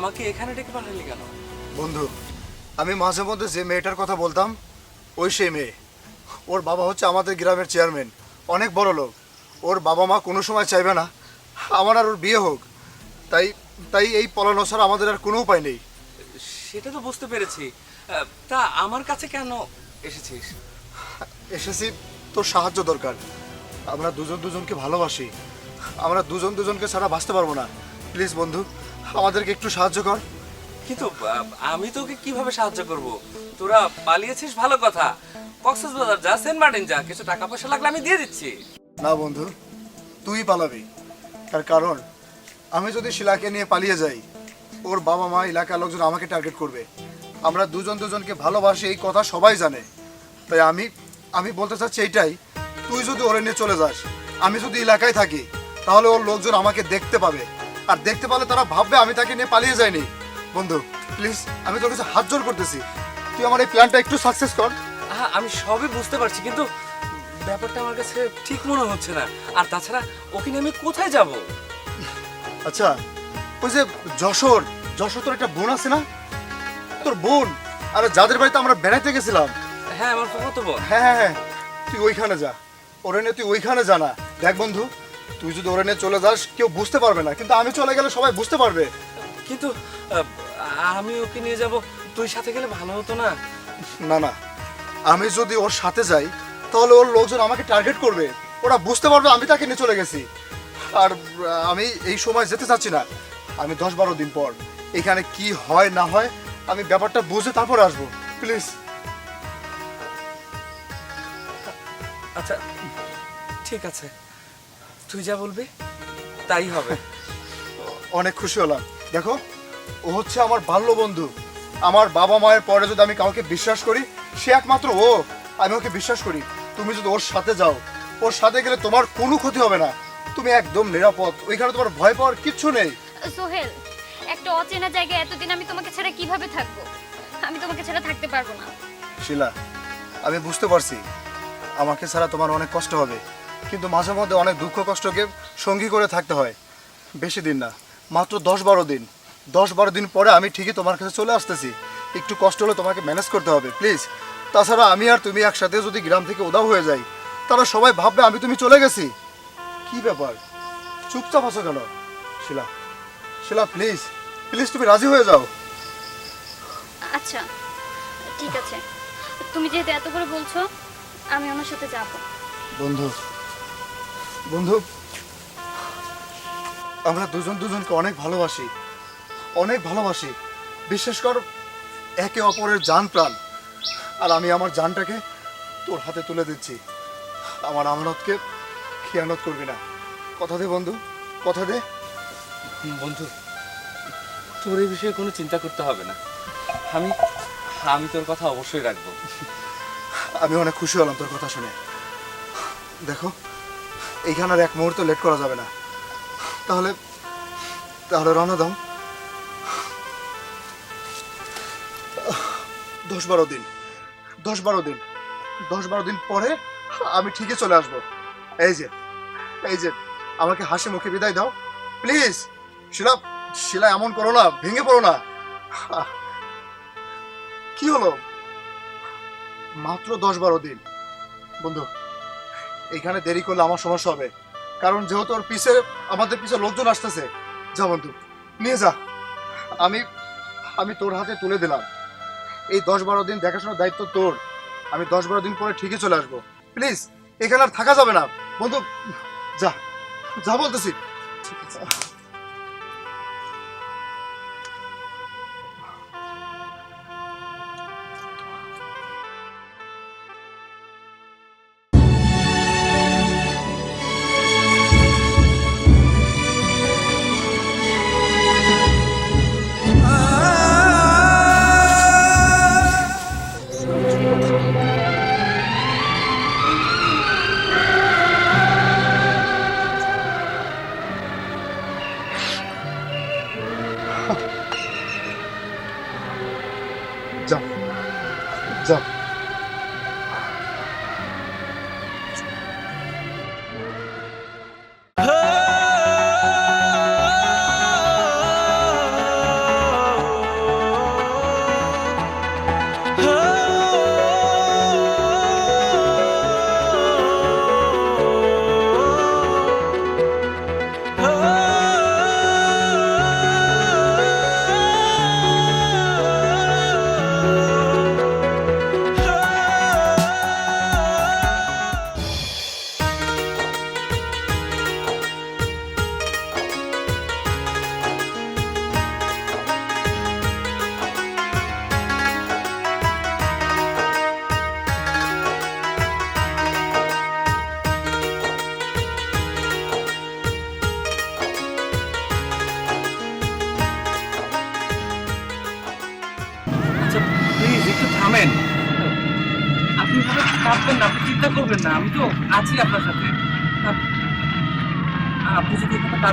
আমাকে এখানে ডেকে পাঠালি কেন? বন্ধু আমি মাঝে মধ্যে যে মেয়েটার কথা বলতাম ওই সেই মেয়ে। ওর বাবা হচ্ছে আমাদের গ্রামের চেয়ারম্যান অনেক বড় লোক। ওর বাবা মা কোনো সময় চাইবে না আমার আর ওর বিয়ে হোক। তাই তাই এই পলানো ছাড়া আমাদের আর কোনো উপায় নেই। সেটা তো বুঝতে পেরেছি। তা আমার কাছে কেন এসেছিস? এসেছি তোর সাহায্য দরকার। আমরা দুজন দুজনকে ভালোবাসি। আমরা দুজন দুজনকে ছাড়া বাঁচতে পারব না। প্লিজ বন্ধু আমাদেরকে একটু সাহায্য কর। কিন্তু আমি তোকে কীভাবে সাহায্য করব? তোরা পালিয়েছিস ভালো কথা। কক্সবাজার যা সেন্ট মার্টিন যা কিছু টাকা পয়সা লাগলে আমি দিয়ে দিচ্ছি। না বন্ধু তুই পালাবি। তার কারণ আমি যদি শিলাকে নিয়ে পালিয়ে যাই ওর বাবা মা এলাকার লোকজন আমাকে টার্গেট করবে। আমরা দুজন দুজনকে ভালোবাসি এই কথা সবাই জানে। তাই আমি আমি বলতে চাচ্ছি এইটাই তুই যদি ওরে নিয়ে চলে যাস আমি যদি এলাকায় থাকি তাহলে ওর লোকজন আমাকে দেখতে পাবে। আর দেখতে পারলে তারা ভাববে আমি তাকে নিয়ে পালিয়ে যাইনি। বন্ধু প্লিজ আমি তোর কাছে হাত জোর করতেছি। তুই আমার এই প্ল্যানটা একটু সাকসেস কর। হ্যাঁ আমি সবই বুঝতে পারছি কিন্তু ব্যাপারটা আমার কাছে ঠিক মনে হচ্ছে না। আর তাছাড়া ওকে নিয়ে আমি কোথায় যাব? আচ্ছা ওই যে যশোর যশোর তোর একটা বোন আছে না? তোর বোন আরে যাদের বাড়িতে আমরা বেড়াইতে গেছিলাম। হ্যাঁ আমার তো বোন। হ্যাঁ হ্যাঁ হ্যাঁ তুই ওইখানে যা। ওরে নিয়ে তুই ওইখানে জানা দেখ বন্ধু তুই যদি ওরে নিয়ে চলে যাস কেউ বুঝতে পারবে না। কিন্তু আমি চলে গেলে সবাই বুঝতে পারবে। কিন্তু আমি ওকে নিয়ে যাব তুই সাথে গেলে ভালো হতো না। না না। আমি যদি ওর সাথে যাই তাহলে ওর লোকজন আমাকে টার্গেট করবে। ওরা বুঝতে পারবে আমি তাকে নিয়ে চলে গেছি। আর আমি এই সময় যেতে চাচ্ছি না। আমি দশ বারো দিন পর। এখানে কি হয় না হয় আমি ব্যাপারটা বুঝে তারপর আসব। প্লিজ। আচ্ছা ঠিক আছে। তুই যা বলবি তাই হবে। অনেক খুশি হলাম। দেখো ও হচ্ছে আমার বাল্য বন্ধু। আমার বাবা মায়ের পরে যদি আমি কাউকে বিশ্বাস করি সে একমাত্র ও। আমি ওকে বিশ্বাস করি। তুমি যদি ওর সাথে যাও ওর সাথে গেলে তোমার কোনো ক্ষতি হবে না। তুমি একদম নিরাপদ। ওইখানে তোমার ভয় পাওয়ার কিচ্ছু নেই। সোহেল একটা অচেনা জায়গায় এতদিন আমি তোমাকে ছাড়া কীভাবে থাকব? আমি তোমাকে ছাড়া থাকতে পারব না। শিলা আমি বুঝতে পারছি। আমাকে ছাড়া তোমার অনেক কষ্ট হবে। কিন্তু মাঝে মধ্যে অনেক দুঃখ কষ্টকে সঙ্গী করে থাকতে হয়। বেশি দিন না মাত্র দশ বারো দিন। দশ বারো দিন পরে আমি ঠিকই তোমার কাছে চলে আসতেছি। একটু কষ্ট হলে তোমাকে ম্যানেজ করতে হবে প্লিজ তাছাড়া আমি আর তুমি একসাথে যদি গ্রাম থেকে উদাও হয়ে যাই তারা সবাই ভাববে আমি তুমি চলে গেছি। কি ব্যাপার? চুপচাপ আছো কেন? শিলা শিলা প্লিজ প্লিজ তুমি রাজি হয়ে যাও। আচ্ছা ঠিক আছে। তুমি যেহেতু এত করে বলছো আমি আমার সাথে যাব। বন্ধু বন্ধু আমরা দুজন দুজনকে অনেক ভালোবাসি অনেক ভালোবাসি। বিশ্বাস কর একে অপরের জান প্রাণ। আর আমি আমার জানটাকে তোর হাতে তুলে দিচ্ছি। আমার আমানতকে খেয়ানত করবি না। কথা দে বন্ধু কথা দে। বন্ধু তোর এই বিষয়ে কোনো চিন্তা করতে হবে না। আমি আমি তোর কথা অবশ্যই রাখব। আমি অনেক খুশি হলাম তোর কথা শুনে। দেখো এইখানে আর এক মুহূর্ত লেট করা যাবে না। তাহলে তাহলে রওনা দাও। দশ বারো দিন, দশ বারো দিন, দশ বারো দিন পরে আমি ঠিকই চলে আসব। এই যে এই যে, আমাকে হাসি মুখে বিদায় দাও। প্লিজ, শিলা শিলা, এমন করো না, ভেঙে পড়ো না। কি হলো? মাত্র দশ বারো দিন। বন্ধু এখানে দেরি করলে আমার সমস্যা হবে। কারণ যেহেতু ওর পিছে, আমাদের পিছে লোকজন আসতেছে। যা বন্ধু, নিয়ে যা। আমি আমি তোর হাতে তুলে দিলাম। এই দশ বারো দিন দেখাশোনার দায়িত্ব তোর। আমি দশ বারো দিন পরে ঠিকই চলে আসব। প্লিজ, এখানে আর থাকা যাবে না। বন্ধু, যা যা বলতেছি।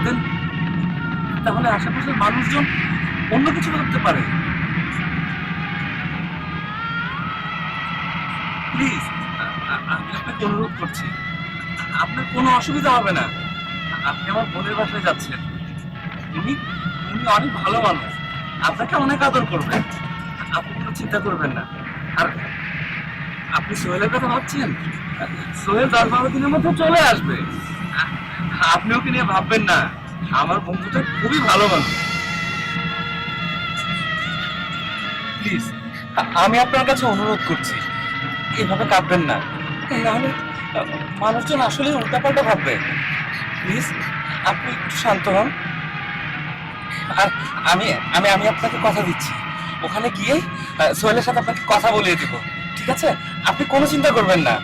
এখানে তাহলে আশেপাশের মানুষজন অন্য কিছু ভাবতে পারে। প্লিজ আমি আপনাকে অনুরোধ করছি, আপনার কোনো অসুবিধা হবে না। আপনি আমার বোনের বাসায় যাচ্ছেন। উনি উনি অনেক ভালো মানুষ। আপনাকে অনেক আদর করবেন আপনি কোনো চিন্তা করবেন না। আর আপনি সোহেলের কথা ভাবছেন? সোহেল দশ বারো দিনের মধ্যে চলে আসবে। আপনি ওকে নিয়ে ভাববেন না। আমার বন্ধুটা খুবই ভালো মানুষ। প্লিজ আমি আপনার কাছে অনুরোধ করছি, এভাবে কাঁদবেন না। মানুষজন আসলে উল্টাপাল্টা ভাববে। প্লিজ আপনি একটু শান্ত হন। আর আমি আমি আমি আপনাকে কথা দিচ্ছি। ওখানে গিয়ে সোহেলের সাথে আপনাকে কথা বলিয়ে দিব। ঠিক আছে? আপনি কোনো চিন্তা করবেন না।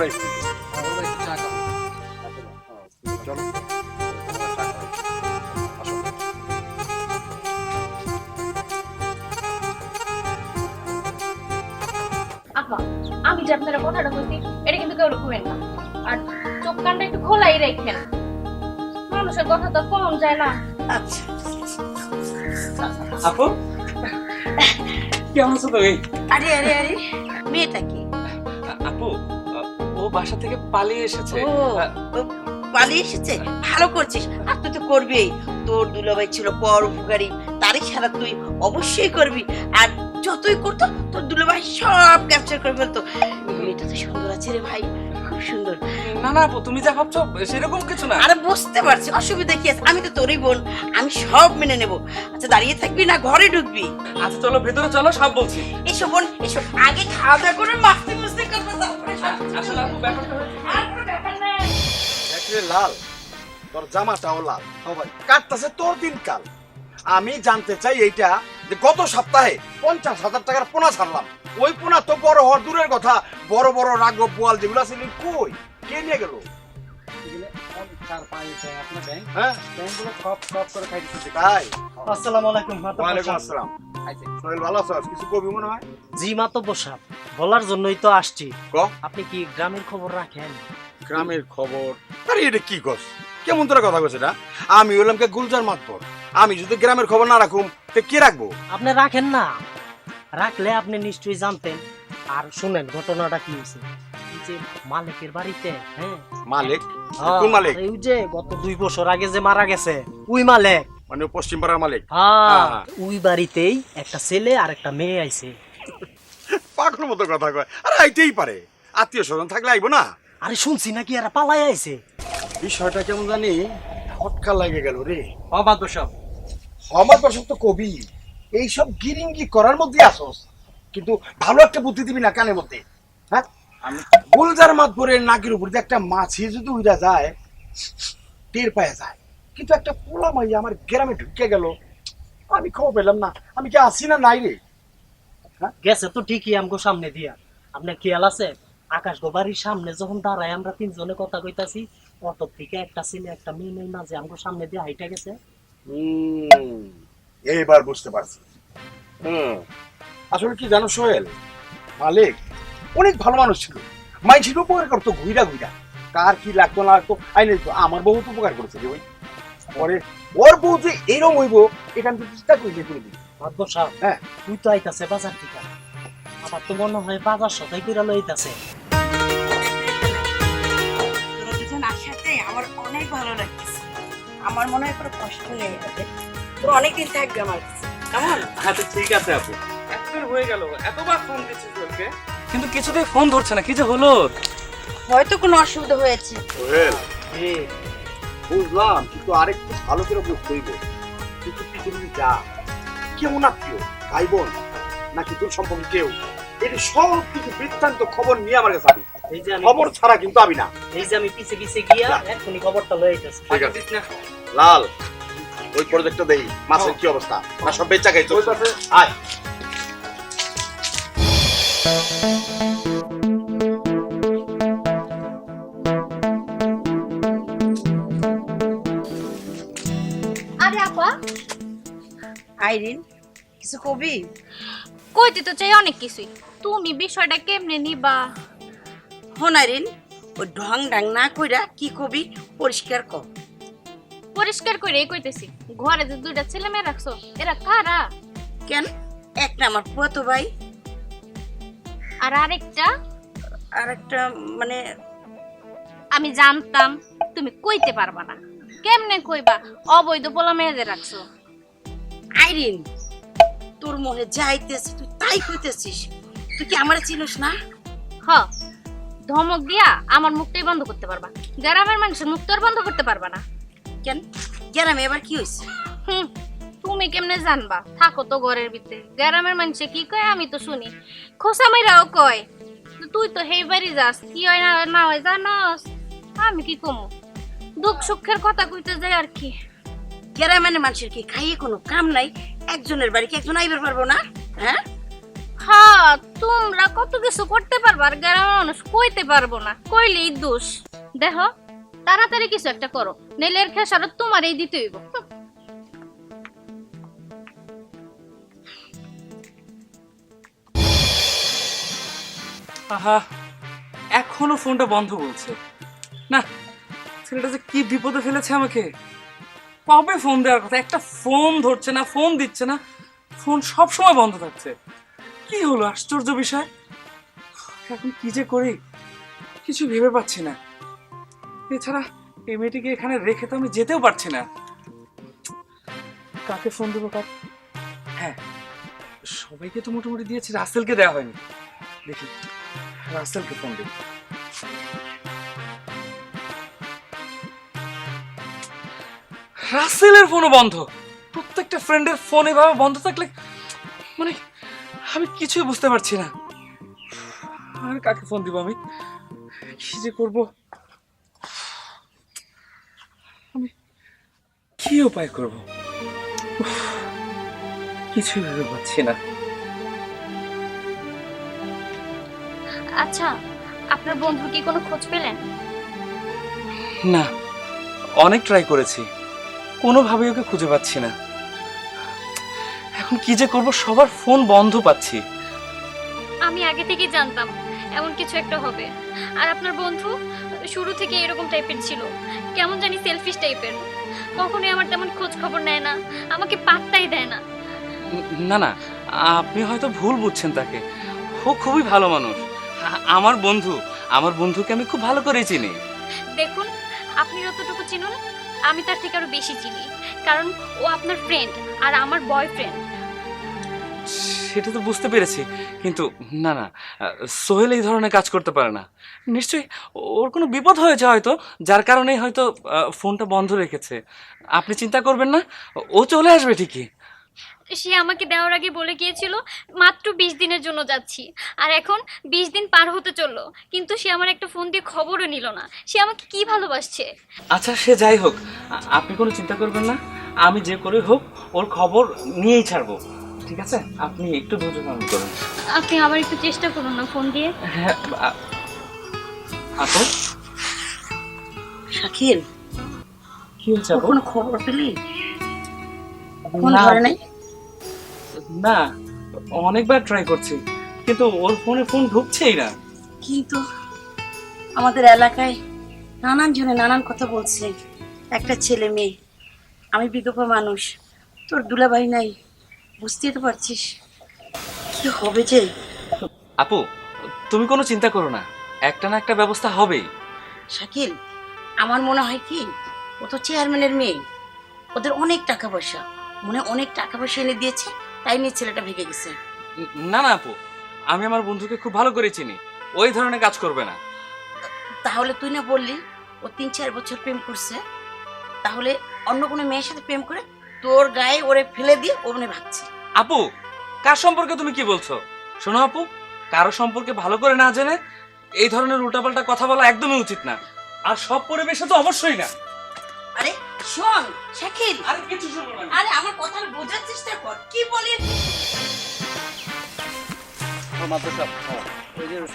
চলো আমি যে আপনারা কথাটা বলছি এটা কিন্তু কেউ রকমের না। আর চোখ কানটা একটু খোলাই রাখেন। মানুষের কথা তো কম যায় না। আচ্ছা। আপু কেমন আছো তুমি আরে আরে আরে মেয়েটা কি? বাসা থেকে পালিয়ে এসেছে। পালিয়ে এসেছে? ভালো করছিস। আর তুই তো করবেই। তোর দুলাভাই ছিল পর উপকারী তারই ছাড়া তুই অবশ্যই করবি। আর যতই করতো তোর দুলাভাই সব ক্যাপচার করে ফেলতো। মেয়েটা তো সুন্দর আছে রে ভাই খুব সুন্দর। না না তুমি যা ভাবছ সেরকম কিছু না। আরে বুঝতে পারছি অসুবিধা কি আছে? আমি তো তোরই বোন আমি সব মেনে নেব। আচ্ছা দাঁড়িয়ে থাকবি না ঘরে ঢুকবি? আচ্ছা চলো ভেতরে চলো সব বলছি। এসো বোন এসো। আগে খাওয়া দাওয়া করে মাস্তি মুস্তি করব তারপরে আসলে আপু ব্যাপারটা হচ্ছে- আর কোনো ব্যাপার নাই। একরে লাল। তোর জামাটাও লাল। কাটতেছে তোর দিনকাল। আমি জানতে চাই এইটা যে গত সপ্তাহে পঞ্চাশ হাজার টাকার পোনা ছাড়লাম। ওই পোনা তো বড় হওয়ার দূরের কথা। বড় বড় রাঘব বোয়াল যেগুলো ছিল কই? কে নিয়ে গেল? হ্যাঁ। তাই? আসসালামু আলাইকুম ওয়ালাইকুম আসসালাম। সোহেল ভালো আছো? কিছু কবি মনে হয়? জি মাতব্বর সাহেব বলার জন্যই তো আসছি। ক? আপনি কি গ্রামের খবর রাখেন? গ্রামের খবর? আরে এটা কি কস? কেমন তোরা কথা কইছে এটা? আমি হলাম কে গুলজার মাতবর। আমি যদি গ্রামের খবর না রাখুম তে কে রাখব? আপনি রাখেন না। রাখলে আপনি নিশ্চয়ই জানতেন। আর শুনেন ঘটনাটা কি হয়েছে যে মালিকের বাড়িতে হ্যাঁ? মালিক? হ্যাঁ, কোন মালিক? এই যে গত দুই বছর আগে যে মারা গেছে ওই মালিক। মানে পশ্চিম পাড়ার মালিক। হ্যাঁ। ওই বাড়িতেই একটা ছেলে আর একটা মেয়ে আইছে। পাগল মতো কথা কয়। আরে আইতেই পারে। আত্মীয় স্বজন থাকলে আইবো না। আরে শুনছি নাকি এরা পালাই আইছে। বিষয়টা কেমন জানি হটকা লাগে গেল রে। অবাদ সব আমার পাশে তো কবি। এইসব গিরিঙ্গি করার মধ্যে আসোস। কিন্তু ভালো একটা বুদ্ধি দিবি না কানের মধ্যে। হ্যাঁ? আমি গুলজার মাতবরের নাকের উপর দিয়ে একটা মাছি যদি উড়া যায় টের পায়ে যায়। কিন্তু একটা পোলা মাইয়া আমার গ্রামে ঢুকে গেল। আমি খবর পেলাম না আমি কি আসি না নাই রে? গেছে তো ঠিকই আমগো সামনে দিয়া। আপনার খেয়াল আছে? আকাশ গোবারির সামনে যখন দাঁড়ায় আমরা তিনজনে কথা কইতাছি অটোর থেকে একটা ছেলে একটা মেয়ে মেয়ে মাঝে আমগো সামনে দিয়ে হাইটা গেছে। এইবার বুঝতে পারছি। হুম। আসলে কি জানো সোহেল? মালিক অনেক ভালো মানুষ ছিল। মাইছিল উপকার করতো ঘুইরা ঘুইরা। কার কি লাগতো না লাগতো আইনে আমার বহুত উপকার করেছে রে ওই পরে ওর বউ যে এরম হইব এখান থেকে চিন্তা করি যে করে দিই ভাগ্য সাহেব হ্যাঁ। তুই তো আইতাছে বাজার থেকে। আমার তো মনে হয় বাজার সদাই করে লইতাছে তোরা দুজন আমার অনেক ভালো লাগতেছে। আমার মনে হয় কোনো কষ্ট নেই তোর অনেকদিন থাকবে আমার কাছে। কেমন? আচ্ছা ঠিক আছে আপু। একবার হয়ে গেল। এতবার ফোন দিচ্ছি তোকে কিন্তু কিছুতেই ফোন ধরছে না। কি যে হলো? হয়তো কোনো অসুবিধা হয়েছে। সোহেল বুঝলাম কিন্তু আরেকটু ভালো করে বুঝতে হইব। তুই তো পৃথিবীতে যা? কেমন আত্মীয় ভাই বোন? নাকি তোর সম্পর্কে কেউ? এটি সব কিছু বৃত্তান্ত খবর নিয়ে আমার কাছে আবি। এই যে আমি খবর ছাড়া কিন্তু আবি না। এই যে আমি পিছে পিছে গিয়া। এখনই খবরটা লইতাছি ঠিক আছে। লাল ওই প্রজেক্টটা দেই। মাছের কি অবস্থা? না সব বেচা খাইছো আয়। আইরিন কিছু কবি? কইতে তো চাই অনেক কিছুই। তুমি বিষয়টা কেমনে নিবা? হন আইরিন ওই ঢং ঢাং না কইরা কি কবি পরিষ্কার কর পরিষ্কার করে কইতেছি। ঘরে যে দুইটা ছেলে মেয়ে রাখছো এরা কারা? কেন? একটা আমার পুয়াতো ভাই। আর আরেকটা? আর একটা মানে আমি জানতাম তুমি কইতে পারবা না। কেমনে কইবা? অবৈধ পোলা মেয়েদের রাখছো। আইরিন তোর মনে যাইতেছে তুই তাই কইতেছিস তুই কি আমার চিনিস না? হ ধমক দিয়া আমার মুখটাই বন্ধ করতে পারবা। গ্রামের মানুষের মুখ তো আর বন্ধ করতে পারবা না। কেন? গ্রামে এবার কি হয়েছে হুম তুমি কেমনে জানবা? থাকো তো ঘরের ভিতরে। গ্রামের মানুষে কি কয় আমি তো শুনি। খোসা মাইরাও কয় তুই তো হেই বাড়ি যাস কি হয় না না হয় জানস? আমি কি কমু? দুঃখ সুখের কথা কইতে যাই আর কি। গ্রামের মানুষের কি খাইয়ে কোনো কাম নাই? একজনের বাড়ি কি একজন আইবার পারব না? হ্যাঁ? হ্যাঁ তোমরা কত কিছু করতে পারবা আর গ্রামের মানুষ কইতে পারব না। কইলেই দোষ। দেখো তাড়াতাড়ি কিছু একটা করো নেলের খেসারত তোমারই দিতে হইব। আহা এখনও ফোনটা বন্ধ বলছে। না ছেলেটা যে কি বিপদে ফেলেছে আমাকে। কবে ফোন দেওয়ার কথা? একটা ফোন ধরছে না ফোন দিচ্ছে না। ফোন সব সময় বন্ধ থাকছে। কি হলো? আশ্চর্য বিষয়। এখন কি যে করি? কিছু ভেবে পাচ্ছি না। এছাড়া এই মেয়েটিকে এখানে রেখে তো আমি যেতেও পারছি না। কাকে ফোন দেবো কাক হ্যাঁ সবাইকে তো মোটামুটি দিয়েছি। রাসেলকে দেওয়া হয়নি। দেখি, রাসেলকে ফোন দিই। রাসেলের ফোনও বন্ধ। প্রত্যেকটা ফ্রেন্ডের ফোন এভাবে বন্ধ থাকলে মানে আমি কিছুই বুঝতে পারছি না। আর কাকে ফোন দিব আমি? কি যে করব? আমি কি উপায় করব? উফ, কিছুই ভেবে পাচ্ছি না। আচ্ছা আপনার বন্ধুর কি কোনো খোঁজ পেলেন? না অনেক ট্রাই করেছি। কোনোভাবেই ওকে খুঁজে পাচ্ছি না। এখন কি যে করব সবার ফোন বন্ধ পাচ্ছি। আমি আগে থেকেই জানতাম এমন কিছু একটা হবে। আর আপনার বন্ধু শুরু থেকে এরকম টাইপের ছিল। কেমন জানি সেলফিশ টাইপের। কখনোই আমার তেমন খোঁজ খবর নেয় না আমাকে পাত্তাই দেয় না। না না আপনি হয়তো ভুল বুঝছেন তাকে। ও খুবই ভালো মানুষ। আমার বন্ধু আমার বন্ধুকে আমি খুব ভালো করেই চিনি। দেখুন আপনি যতটুকু চিনুন আমি তার থেকে আরও বেশি চিনি। কারণ ও আপনার ফ্রেন্ড আর আমার বয়ফ্রেন্ড সেটা তো বুঝতে পেরেছি, কিন্তু না না, সোহেল এই ধরনের কাজ করতে পারে না। নিশ্চয়ই ওর কোনো বিপদ হয়েছে হয়তো, যার কারণেই হয়তো ফোনটা বন্ধ রেখেছে। আপনি চিন্তা করবেন না, ও চলে আসবে ঠিকই। সে আমাকে দেওয়ার আগে বলে গিয়েছিল মাত্র বিশ দিনের জন্য যাচ্ছি। আর এখন বিশ দিন পার হতে চলল কিন্তু সে আমার একটা ফোন দিয়ে খবরও নিল না। সে আমাকে কি ভালোবাসছে? আচ্ছা সে যাই হোক আ- আপনি কোনো চিন্তা করবেন না। আমি যে করে হোক ওর খবর নিয়েই ছাড়বো। ঠিক আছে? আপনি একটু ধৈর্য ধারণ করুন। আপনি আবার একটু চেষ্টা করুন না ফোন দিয়ে। হ্যাঁ আ- আপু? শাকিল কি আপু? কোনো খবর পেলি? ফোন না, ধরে নাই? না অনেকবার ট্রাই করছি কিন্তু ওর ফোনে ফোন ঢুকছেই না। কিন্তু আমাদের এলাকায় নানান জনে নানান কথা বলছে একটা ছেলে মেয়ে আমি বিধবা মানুষ তোর দুলাভাই নাই বুঝতেই তো পারছিস। কি হবে যে? আপু তুমি কোনো চিন্তা করো না একটা না একটা ব্যবস্থা হবেই। শাকিল আমার মনে হয় কি ও তো চেয়ারম্যানের মেয়ে ওদের অনেক টাকা পয়সা মনে অনেক টাকা পয়সা এনে দিয়েছে। তাই নিয়ে ছেলেটা ভেঙে গেছে। না না আপু আমি আমার বন্ধুকে খুব ভালো করে চিনি। ওই ধরনের কাজ করবে না। তাহলে তুই না বললি ও তিন চার বছর প্রেম করছে তাহলে অন্য কোনো মেয়ের সাথে প্রেম করে তোর গায়ে ওরে ফেলে দিয়ে ও মনে ভাবছে। আপু কার সম্পর্কে তুমি কি বলছো? শোনো আপু কারও সম্পর্কে ভালো করে না জেনে এই ধরনের উল্টাপাল্টা কথা বলা একদমই উচিত না। আর সব পরিবেশে তো অবশ্যই না। আরে শোন শাকিল। আরে কিছু শুনব না। আরে আমার কথা বোঝার চেষ্টা কর। কি বলি?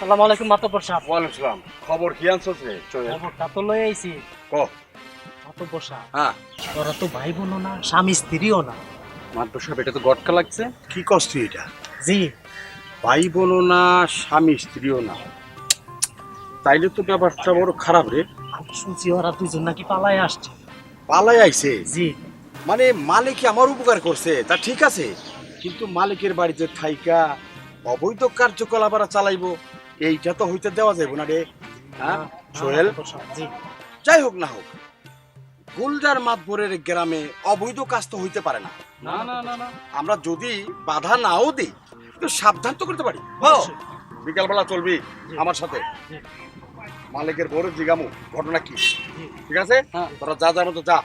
সালাম আলাইকুম মাতব্বর সাহেব। ওয়ালাইকুম সালাম। খবর কি আনছস রে? চলে। খবরটা তো লয়ে আইছি। ক? মাতব্বর সাহেব। হ্যাঁ। তোরা তো ভাই বোনও না স্বামী স্ত্রীও না। সাহেব এটা তো গটকা লাগছে। কি কষ্ট এটা? জি। ভাই বোনও না স্বামী স্ত্রীও না। তাইলে তো ব্যাপারটা বড় খারাপ রে। আমি শুনছি ওরা দুজন নাকি পালায় আসছে। পালাই আইছে। জি। মানে মালিক আমার উপকার করছে তা ঠিক আছে কিন্তু মালিকের বাড়িতে থাইকা অবৈধ কার্যকলাপ আর চালাইবো এইটা তো হইতে দেওয়া যাইব না রে। হ্যাঁ সোহেল? জি। যাই হোক না হোক গুলজার মাতবরের গ্রামে অবৈধ কাজ তো হইতে পারে না। না না না আমরা যদি বাধা নাও দিই কিন্তু সাবধান তো করতে পারি। বিকালবেলা চলবি আমার সাথে। মালিকের বড় জিগামু ঘটনা কি? ঠিক আছে? হ্যাঁ। তোরা যা যার মতো যা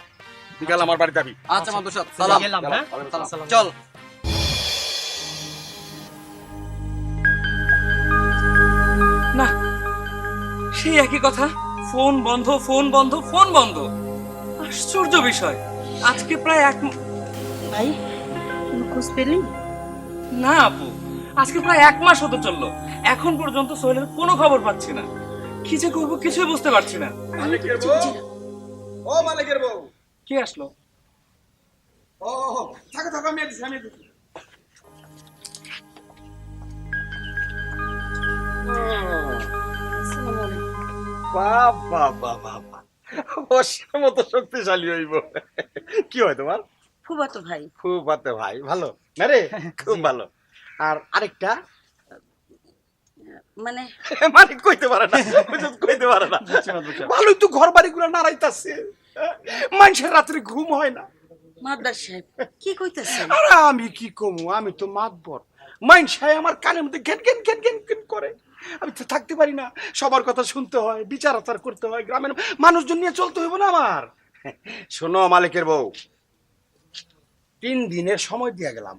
বিকাল আমার বাড়ি যাবি। আচ্ছা মাদুর সাহেব সালাম সালাম। গেলাম হ্যাঁ? সালাম। চল। না সেই একই কথা। ফোন বন্ধ ফোন বন্ধ ফোন বন্ধ। আশ্চর্য বিষয়। আজকে প্রায় এক ভাই খোঁজ পেলি? না আপু। আজকে প্রায় এক মাস হতে চলল। এখন পর্যন্ত সোহেলের কোনো খবর পাচ্ছি না। কি যে করব কিছুই বুঝতে পারছি না। মালিকের বউ? ও মালিকের বউ। কি আসলো? ও থাকো থাকো আমি দিচ্ছি আমি দিচ্ছি বাবা বাবা বাবা বর্ষার মতো শক্তিশালী হইব। কি হয় তোমার? ফুবাতো ভাই। খুব বাতে ভাই ভালো। না রে? খুব ভালো। আর আরেকটা? মানে মানে কইতে পারে না কইতে পারে না। ভালোই তো ঘর বাড়ি গুলো নাড়াইতাছে। মানুষের রাত্রে ঘুম হয় না। মাদ্দার সাহেব কি কইতেছেন? আরে আমি কি কমু আমি তো মাতবর। মাইনসাই আমার কানের মধ্যে ঘেন ঘেন ঘেন ঘেন ঘেন করে। আমি তো থাকতে পারি না। সবার কথা শুনতে হয় বিচার আচার করতে হয় গ্রামের মানুষজন নিয়ে চলতে হইব না আমার। শোনো মালিকের বউ তিন দিনের সময় দিয়ে গেলাম।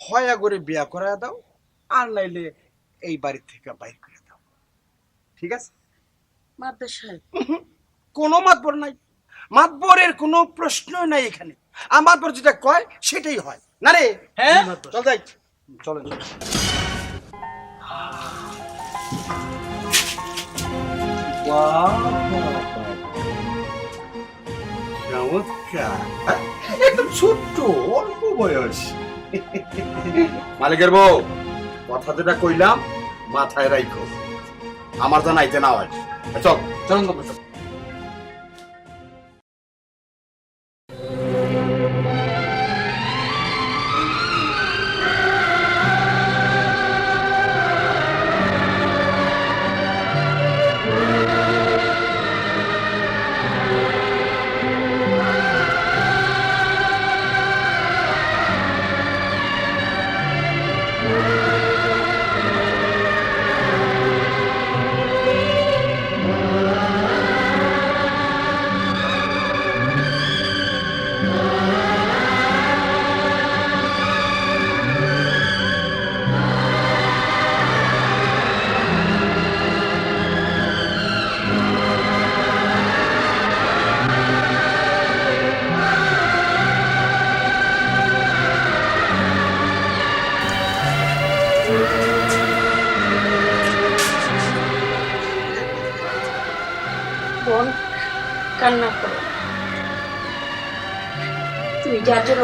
হয়া করে বিয়া করায় দাও আর নাইলে এই বাড়ি থেকে বাইর করে দাও। ঠিক আছে? সাহেব কোনো মাতবর নাই। মাতবরের কোনো প্রশ্নই নাই এখানে। আর মাতবর যেটা কয় সেটাই হয়। না রে? হ্যাঁ? মাতবর। চল যাই। চলেন। একদম ছোট্ট অল্প বয়স। মালিকের বউ। কথা যেটা কইলাম মাথায় রাখো আমার জানাইতে না হয়। চল চল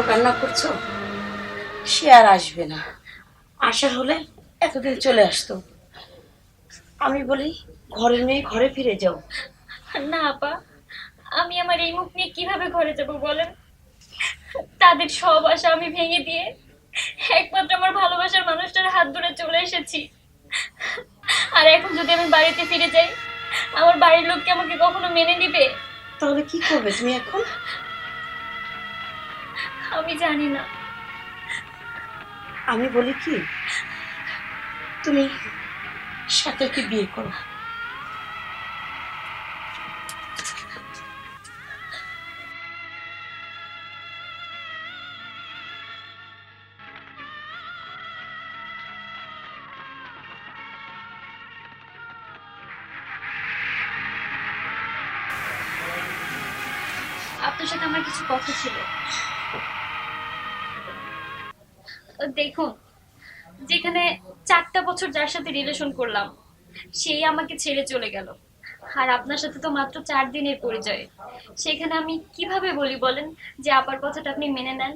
কান্না করছ? সে আর আসবে না। আসার হলে এতদিন চলে আসতো। আমি বলি ঘরের মেয়ে ঘরে ফিরে যাও। না আপা আমি আমার এই মুখ নিয়ে কীভাবে ঘরে যাব বলেন? তাদের সব আশা আমি ভেঙে দিয়ে একমাত্র আমার ভালোবাসার মানুষটার হাত ধরে চলে এসেছি। আর এখন যদি আমি বাড়িতে ফিরে যাই আমার বাড়ির লোককে আমাকে কখনো মেনে নিবে? তাহলে কি করবে তুমি এখন? আমি জানি না। আমি বলি কি? তুমি শাকিলকে বিয়ে করো। আপনার সাথে আমার কিছু কথা ছিল। দেখুন, যেখানে চারটা বছর যার সাথে রিলেশন করলাম, সেই আমাকে ছেড়ে চলে গেল। আর আপনার সাথে তো মাত্র চার দিনের পরিচয়। সেখানে আমি কীভাবে বলি বলেন যে আপার কথাটা আপনি মেনে নেন?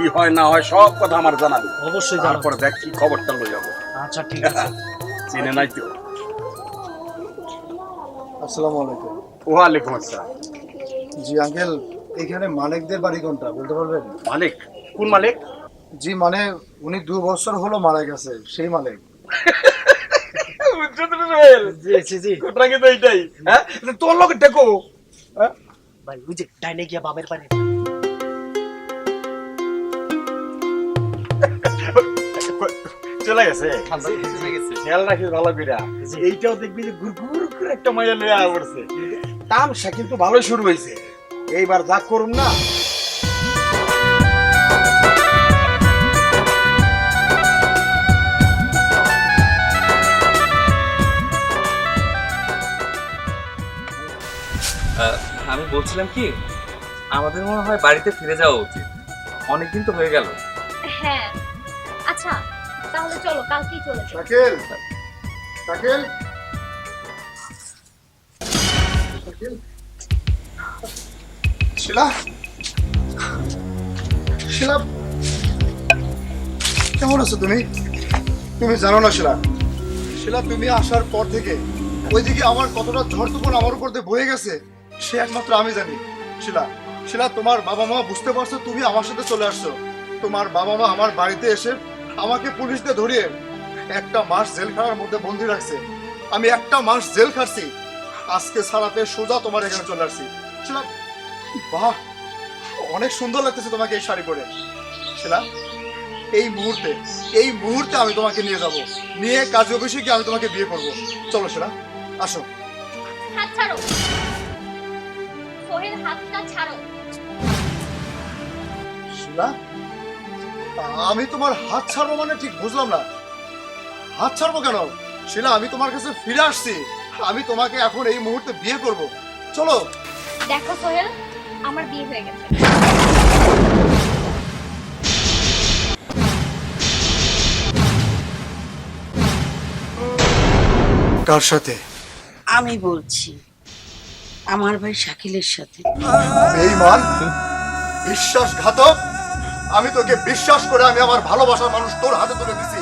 কি হয় না হয় সব কথা আমার জানাবি অবশ্যই তারপরে দেখ কি খবরটা লই যাব। আচ্ছা ঠিক আছে। চিনে নাই তো। আসসালামু আলাইকুম। ওয়ালাইকুম আসসালাম। জি আঙ্কেল এখানে মালিকদের বাড়ি কোনটা বলতে পারবেন? মালিক? কোন মালিক? জি মানে উনি দু বছর হলো মারা গেছে সেই মালিক। হ্যাঁ? তোর লোক দেখো। হ্যাঁ? ভাই ওই যে ডাইনে গিয়া বামের পারে চলে গেছে। খেয়াল রাখিস ভালো করে। এইটাও দেখবি যে করে একটা মাইয়া লয়ে আয়া পড়ছে তামসা কিন্তু ভালোই শুরু হয়েছে। এইবার যা করুম না। আহ, আমি বলছিলাম কি আমাদের মনে হয় বাড়িতে ফিরে যাওয়া উচিত। অনেকদিন তো হয়ে গেল। হ্যাঁ তাহলে চলো, কালকেই চলে শাকিল শাকিল। শিলা? শিলা? কেমন আছো তুমি? তুমি জানো না, শিলা? শিলা, তুমি আসার পর থেকে ওইদিকে আমার কতটা ঝড় তুফান আমার উপর দিয়ে বয়ে গেছে, সে একমাত্র আমি জানি। শিলা শিলা, তোমার বাবা মা বুঝতে পারছ তুমি আমার সাথে চলে আসছো। তোমার বাবা মা আমার বাড়িতে এসে আমাকে পুলিশ দিয়ে ধরিয়ে একটা মাস জেলখানার মধ্যে বন্দি রাখছে। আমি একটা মাস জেল খাটছি। আজকে সারাতে সোজা তোমার এখানে চলে আসছি। শিলা বাহ অনেক সুন্দর লাগতেছে তোমাকে এই শাড়ি পরে। শিলা এই মুহূর্তে এই মুহূর্তে আমি তোমাকে নিয়ে যাব। নিয়ে কাজে অফিসে গিয়ে আমি তোমাকে বিয়ে করব। চলো শিলা আসো। হাত ছাড়ো। সোহেল হাতটা ছাড়ো। শিলা আমি তোমার হাত ছাড়বো মানে ঠিক বুঝলাম না। হাত ছাড়বো কেন? শিলা আমি তোমার কাছে ফিরে আসছি। আমি তোমাকে এখন এই মুহূর্তে বিয়ে করব। চলো। দেখো সোহেল আমার বিয়ে হয়ে গেছে। কার সাথে? আমি বলছি আমার ভাই শাকিলের সাথে। বেঈমান বিশ্বাসঘাতক। আমি তোকে বিশ্বাস করে আমি আমার ভালোবাসার মানুষ তোর হাতে তুলে দিছি।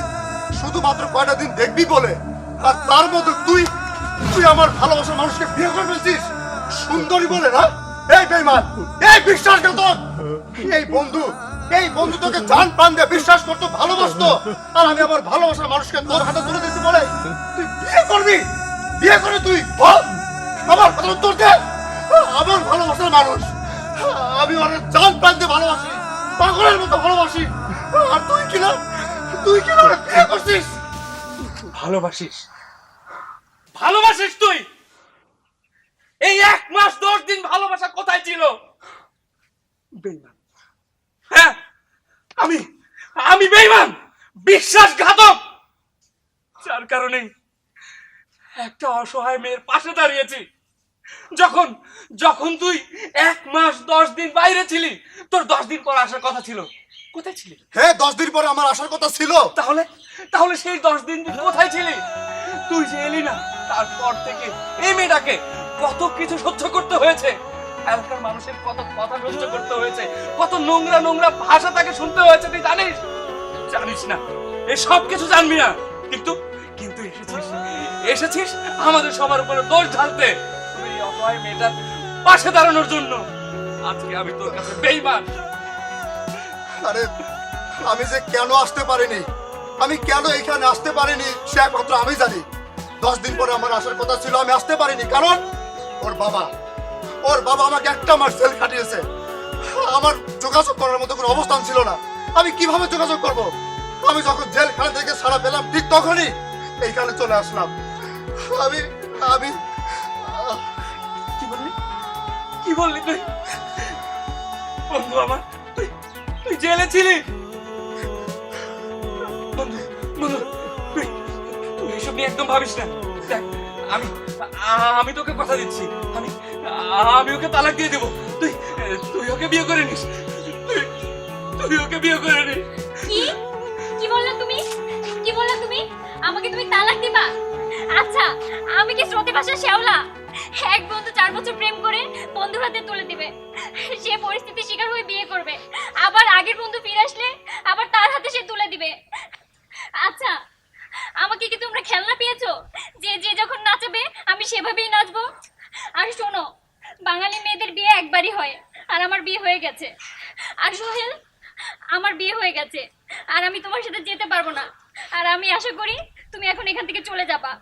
শুধুমাত্র কয়টা দিন দেখবি বলে? আর তার মধ্যে তুই তুই আমার ভালোবাসার মানুষকে বিয়ে করে ফেলছিস? সুন্দরী বলে না? এই বেঈমান এই বিশ্বাসঘাতক! এই বন্ধু এই বন্ধু তোকে জান প্রাণ দিয়ে বিশ্বাস করতো, ভালোবাসতো। আর আমি আমার ভালোবাসার মানুষকে তোর হাতে তুলে দিছি বলে তুই বিয়ে করবি? বিয়ে করে তুই, বল। আমার কথা উত্তর দে। আমার ভালোবাসার মানুষ। আমি অনেক জান প্রাণ দিয়ে ভালোবাসি। পাগলের মতো ভালোবাসি। আর তুই কিনা তুই কিনা ওরে বিয়ে করছিস? ভালোবাসিস? ভালোবাসিস তুই? এই এক মাস দশ দিন ভালোবাসা কোথায় ছিল? বেইমান। হ্যাঁ? আমি আমি বেইমান বিশ্বাসঘাতক। যার কারণে একটা অসহায় মেয়ের পাশে দাঁড়িয়েছি। যখন যখন তুই এক মাস দশ দিন বাইরে ছিলি তোর দশ দিন পর আসার কথা ছিল। কোথায় ছিলি? হ্যাঁ দশ দিন পরে আমার আসার কথা ছিল? তাহলে তাহলে সেই দশ দিন তুই কোথায় ছিলি? তুই যে এলি না তারপর থেকে এই মেয়েটাকে কত কিছু সহ্য করতে হয়েছে। এলাকার মানুষের কত কথা সহ্য করতে হয়েছে কত নোংরা নোংরা ভাষা তাকে শুনতে হয়েছে তুই জানিস? জানিস না এই সব কিছু জানবি না। কিন্তু কিন্তু এসেছিস এসেছিস আমাদের সবার উপরে দোষ ঢালতে। মেয়েটার পাশে দাঁড়ানোর জন্য? আজকে আমি তোর কাছে বেইমান। আরে, আমি যে কেন আসতে পারিনি? আমি কেন এখানে আসতে পারিনি, সে একমাত্র আমি জানি। দশ দিন পরে আমার আসার কথা ছিল, আমি আসতে পারিনি। কারণ, ওর বাবা ওর বাবা আমাকে একটা মাস সেল কাটিয়েছে আমার যোগাযোগ করার মতো কোনো অবস্থান ছিল না। আমি কীভাবে যোগাযোগ করব? আমি যখন জেলখানা থেকে সারা পেলাম, ঠিক তখনই এইখানে চলে আসলাম। আমি আমি কি বললি তুই? বন্ধু আমার, তুই তুই জেলে ছিলি? বন্ধু বন্ধু, তুই তুই এসব নিয়ে একদম ভাবিস না। দেখ, আমি আমি তোকে কথা দিচ্ছি। আমি আমি ওকে তালাক দিয়ে দেবো। তুই তুই ওকে বিয়ে করে নিস। তুই ওকে বিয়ে করে নিস। কি? বললে তুমি? কি বললে তুমি? আমাকে তুমি তালাক দিবা? আচ্ছা আমি কি স্রোতে ভাষা শেওলা এক বন্ধু চার বছর প্রেম করে বন্ধুর হাতে তুলে দিবে। সে পরিস্থিতি শিকার হয়ে বিয়ে করবে। আবার আগের বন্ধু ফিরে আসলে আবার তার হাতে সে তুলে দিবে। আচ্ছা আমাকে কি তোমরা খেলনা পেয়েছ? যে যে যখন নাচবে, আমি সেভাবেই নাচবো? আর শোনো, বাঙালি মেয়েদের বিয়ে একবারই হয়, আর আমার বিয়ে হয়ে গেছে। আর সোহেল, আমার বিয়ে হয়ে গেছে, আর আমি তোমার সাথে যেতে পারব না। আর আমি আশা করি তুমি এখন এখান থেকে চলে যাবা।